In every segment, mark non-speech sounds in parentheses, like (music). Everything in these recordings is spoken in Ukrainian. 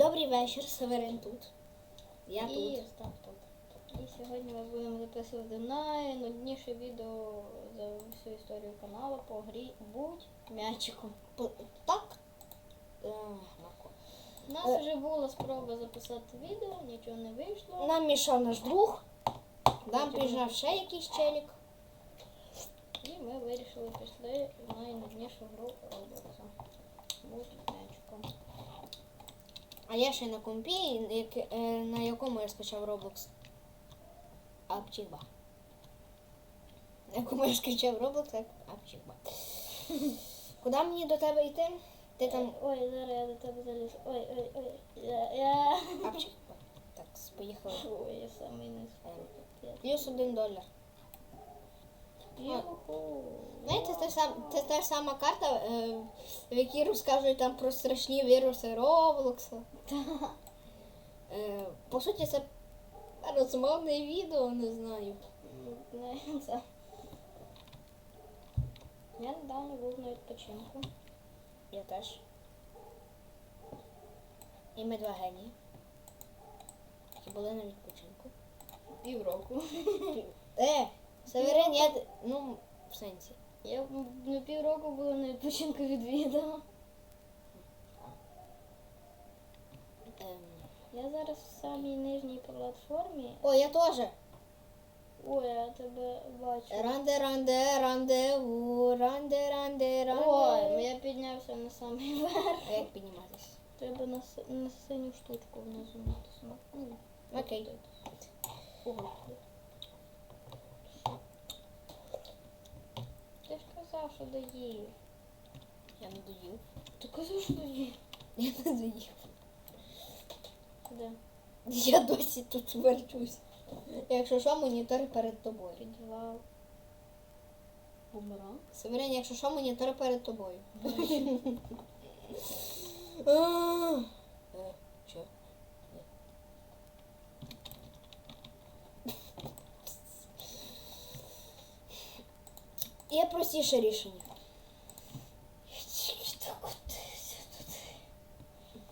Добрий вечір, Северин тут. Я і тут. Остап тут. І сьогодні ми будемо записувати найнудніше відео за всю історію каналу по грі Будь м'ячиком. П- Так? Е, Марко. У нас Е. вже була спроба записати відео, нічого не вийшло. Нам мішав наш друг. Нам Потім- піжав ще якийсь челік. І ми вирішили пішли в найнуднішу гру Роблокса. Будь м'ячиком. А я ще на компі, е, на якому я скачав Roblox. Апчігба. На якому я скачав Roblox, так апчігба. (laughs) Куди мені до тебе йти? Ти там Ой, зараз я до тебе залізу. Ой, ой, ой. Я, я... апчігба. Так, поїхали. Ой, я самий не Плюс один долар. Знаєте, це, сам, це та ж сама карта, е, в якій розказують там про страшні віруси Роблокса. (laughs) Е, по суті, це розмовне відео, не знаю. Не, це. Я недавно був на відпочинку. Я теж. І ми два генії. Які були на відпочинку. Півроку. (laughs) Е, Северин, я. Ну, в сенсі. Я на півроку була на відпочинку від відео. Я зараз в самій нижній платформі. О, я теж. Ой, я тебе бачу. Ранде, ранде, рандеву, ранде, ранде, ранде. Ой, я піднявся на самий верх. А як підніматися? Треба на, си- на синю штучку внизу натиснути. Ну, Окей. Ого. Ти ж казав, що доїв. Я не доїв. Ти казав, що доїв. Я не доїв. Де? Я досі тут верчусь. Якщо що, монітор перед тобою. Підвал. Бумеранг? Северин, якщо що, монітор перед тобою. Що? Є простіше рішення.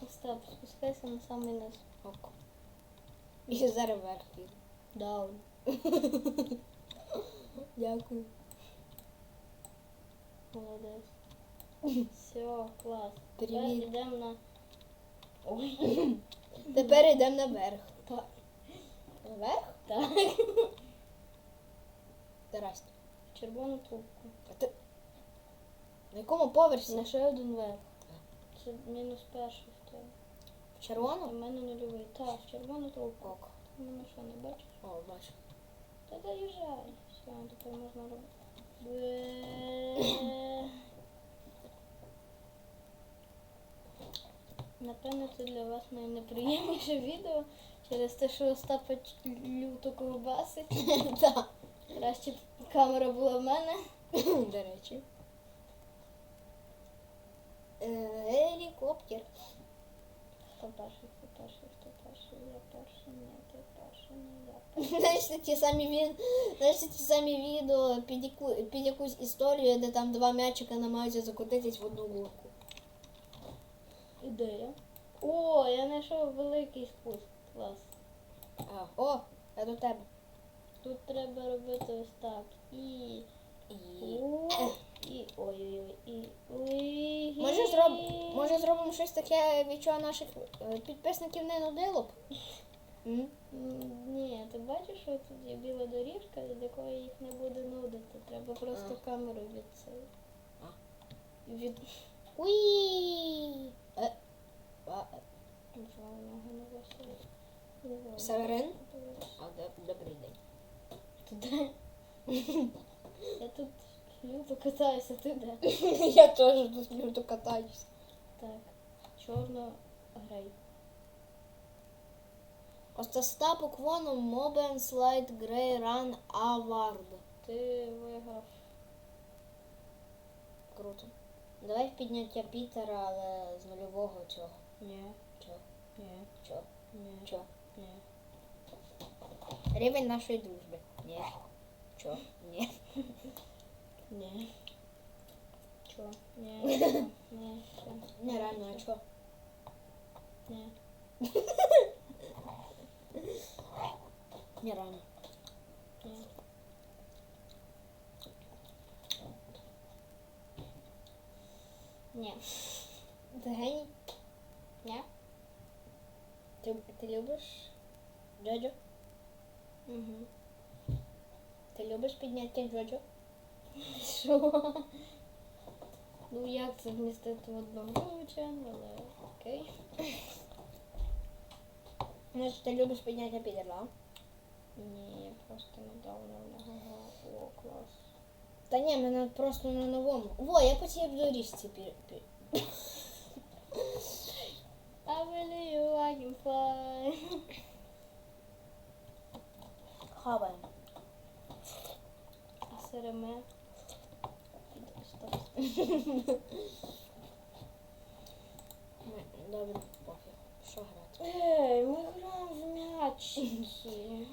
Остап, спускайся на самий низ. Ок. І зараз вверх. Даун. (laughs) Дякую. Молодець. Все, клас. Тепер Привіт. йдемо на. Ой. (laughs) Тепер йдемо наверх. Так. Наверх? Так. (laughs) Здрасте. Червону трубку. А ти... На якому поверсі? На ще один верх. Це мінус перший В У червону? мене нульовий. Так, червону трубку. Ок. Ти мене що, не бачиш? О, бачу. Та доїжджай. Все, тепер можна робити. Напевно, це для вас найнеприємніше відео через те, що Остапа люто ковбасить. (laughs) Так. Краще б камера була в мене. До речі. Е, Гелікоптер. Хто перший, хто перший, хто перший, я перший, ні, ти перший, ні, я. (laughs) Знаєш, ті самі від... Знаєш, ті самі відео під, яку... під якусь історію, де там два м'ячика намагаються закотитись в одну лунку. Ідея. О, я знайшов великий спуск. Клас. А, о, я до тебе. Тут треба робити ось так. І. І... У, І. Ой-ой-ой. І. Ой. Може, зроб... Може зробимо щось таке, від чого наших е, підписників не нудило б? М? Ні, ти бачиш, що тут є біла доріжка, від якої їх не буде нудити. Треба просто камеру від. А. Від. Уї! Е, а, е, не? А, добрий день. Туди. (laughs) Я тут люто катаюся, ти де? (laughs) Я теж тут люто катаюсь. Так. Чорно грей. Остастапок воном Мобен Слайд Грей Ран Авард. Ти виграв. Круто. Давай в підняття Пітера, але з нульового цього. Ні, Чого? ні, Чого? ні, Чого? ні. Рівень нашої дружби. Ні. Чого? Ні. (laughs) Ні. Чо? (laughs) Ні. Ні. Ні. Нереально, а чого? Ні. Не рано. Ні. Ні. Ти геній? Ні? Ти, ти любиш Джоджо? Угу. Ти любиш підняття Джоджо? Що? Ну як це вмістити в одну гру, звичайно, але окей. Значить, ти любиш підняття підерла? Ні, я просто недавно в. О, клас. Та ні, мене просто на новому. Во, я по цій доріжці пі... пі... (laughs) I believe I can fly. хаваємо. (laughs) Добре, пофіг. Що грати? Ей, ми граємо в м'ячики.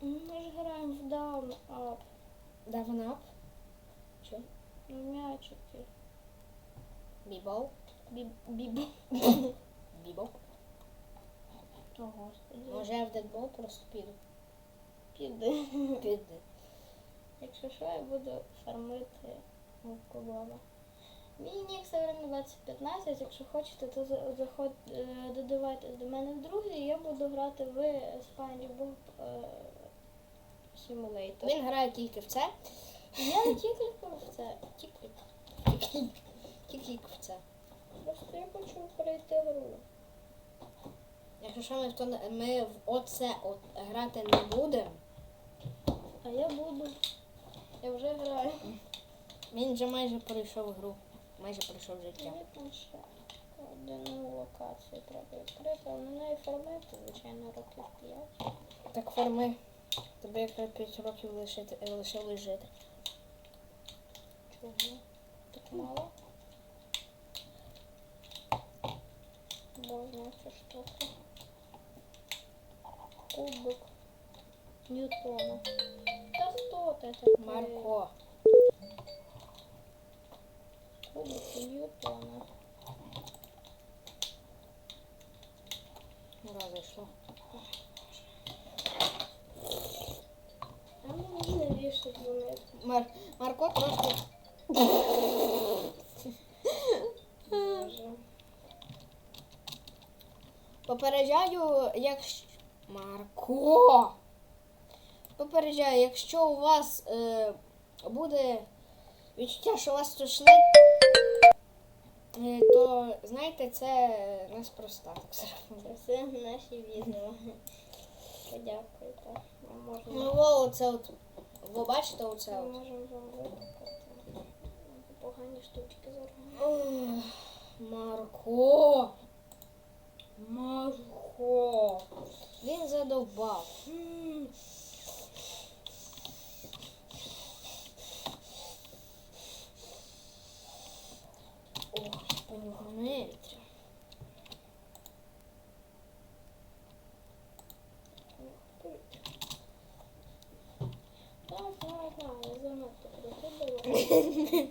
Ми ж граємо в даун ап. Давнап? Що? В м'ячики. Бібол? Бі- Бібо. (laughs) Бібол? О, господи. Може я в дедбол просто піду? піде. Піди. Якщо що, я буду фармити Боба. Мій нік все 2015, якщо хочете, то заход, е, додавайтесь до мене в друзі, і я буду грати в SpongeBob е, Simulator. Він грає тільки в це. Я не тільки в це, тільки. Тільки в це. Просто я хочу пройти гру. Якщо що ми в, то, ми в оце от грати не будемо, А я буду. Я вже граю. Він вже майже пройшов гру. Майже пройшов життя. Одну локацію треба відкрити, а мене і фармити, звичайно, років 5. Так форми. Тобі якраз 5 років лишити, е, лишилось жити. Чого? Так мало? Можна цю штуку. Кубик Ньютона. Та хто ти такий? Марко. Кубик Ньютона. Ура, зайшло. А мені навіщо дзвонити? Мар... Марко просто. Боже. Попереджаю, якщо. Марко! Попереджаю, якщо у вас е, буде відчуття, що вас тошнить, то знаєте, це неспроста. Так зробимо. Це наші відео. Подякуйте. Ну, во, оце от. Ви бачите оце ми от. можемо викликати. Погані штучки зараз. Ох, Марко. Марко. Він задовбав. М. Ох, повітря. Так, так, так, я занадто прихибила.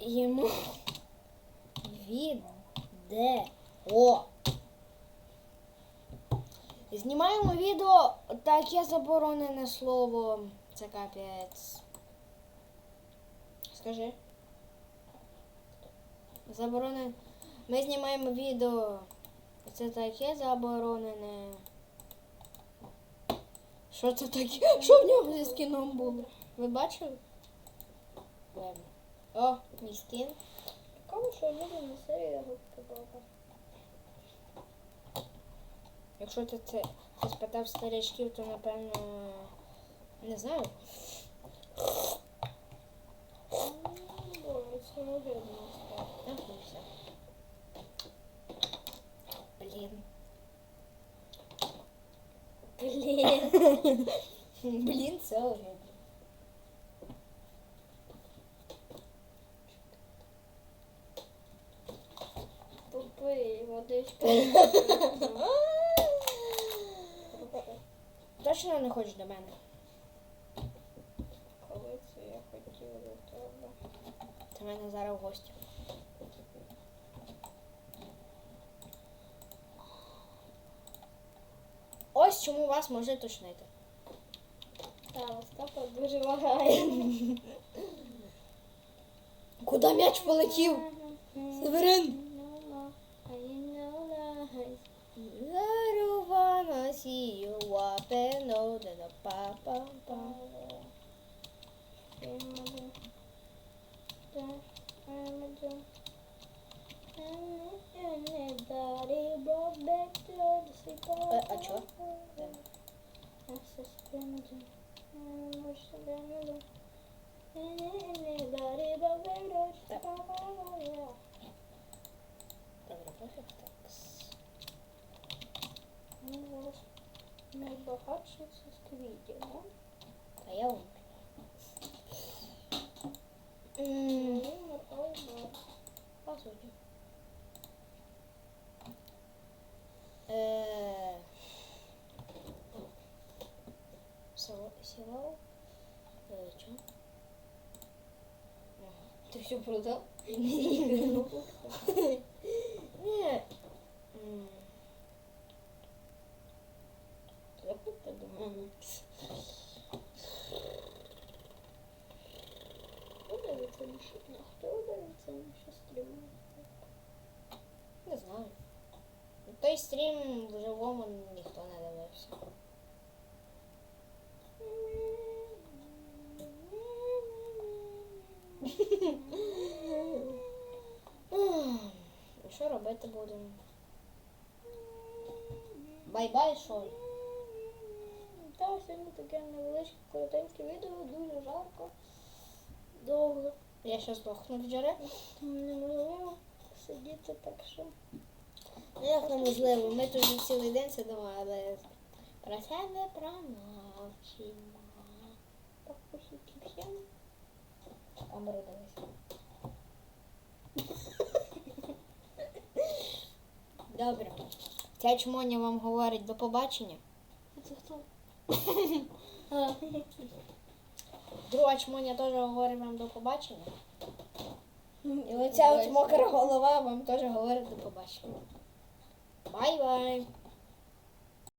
Йому відео. Знімаємо відео, таке заборонене слово. Це капець. Скажи. Заборонене. Ми знімаємо відео. Це таке заборонене. Що це таке? Що в нього зі скіном було? Ви бачили? Ладно. О, мій скін. Кому що буде на серії губки Боба? Якщо ти це ти спитав старичків, то напевно не знаю. (laughs) Блин, целый вже. Попий водичка. (laughs) Точно не хочеш до мене? Коли це я хотіла до тебе? Це мене зараз в гості. Ось чому вас може тушнити. Так, Остапа дуже вагає. Куди м'яч полетів? Северин! Зарувана сію вапено да да па па па. Е, а чо? Добре, пофіг так. Найбагатше це сквіді, да? А я умер. М, Умер, ой, ну. По суті. Е, Село, село. Е, чо? Ага. Ти все продав? Ні. М. Заходьте до мене. Хто дивиться на що? Ну, Хто дивиться на що стрімає? Не знаю. Той стрім вживому ніхто не дивився. (laughs) що робити будемо? Бай-бай, що ли? Та сьогодні таке невеличке коротеньке відео, дуже жарко, довго. Я ще здохну в джаре. Неможливо сидіти, так що. Ну як неможливо, ми тут цілий день сидимо, але про промовчимо. Так посуті всім. Дивись. Добре. Ця чмоня вам говорить до побачення. Це хто? (laughs) Друга чмоня теж говорить вам до побачення. І оця от мокра голова вам теж говорить до побачення. Бай-бай!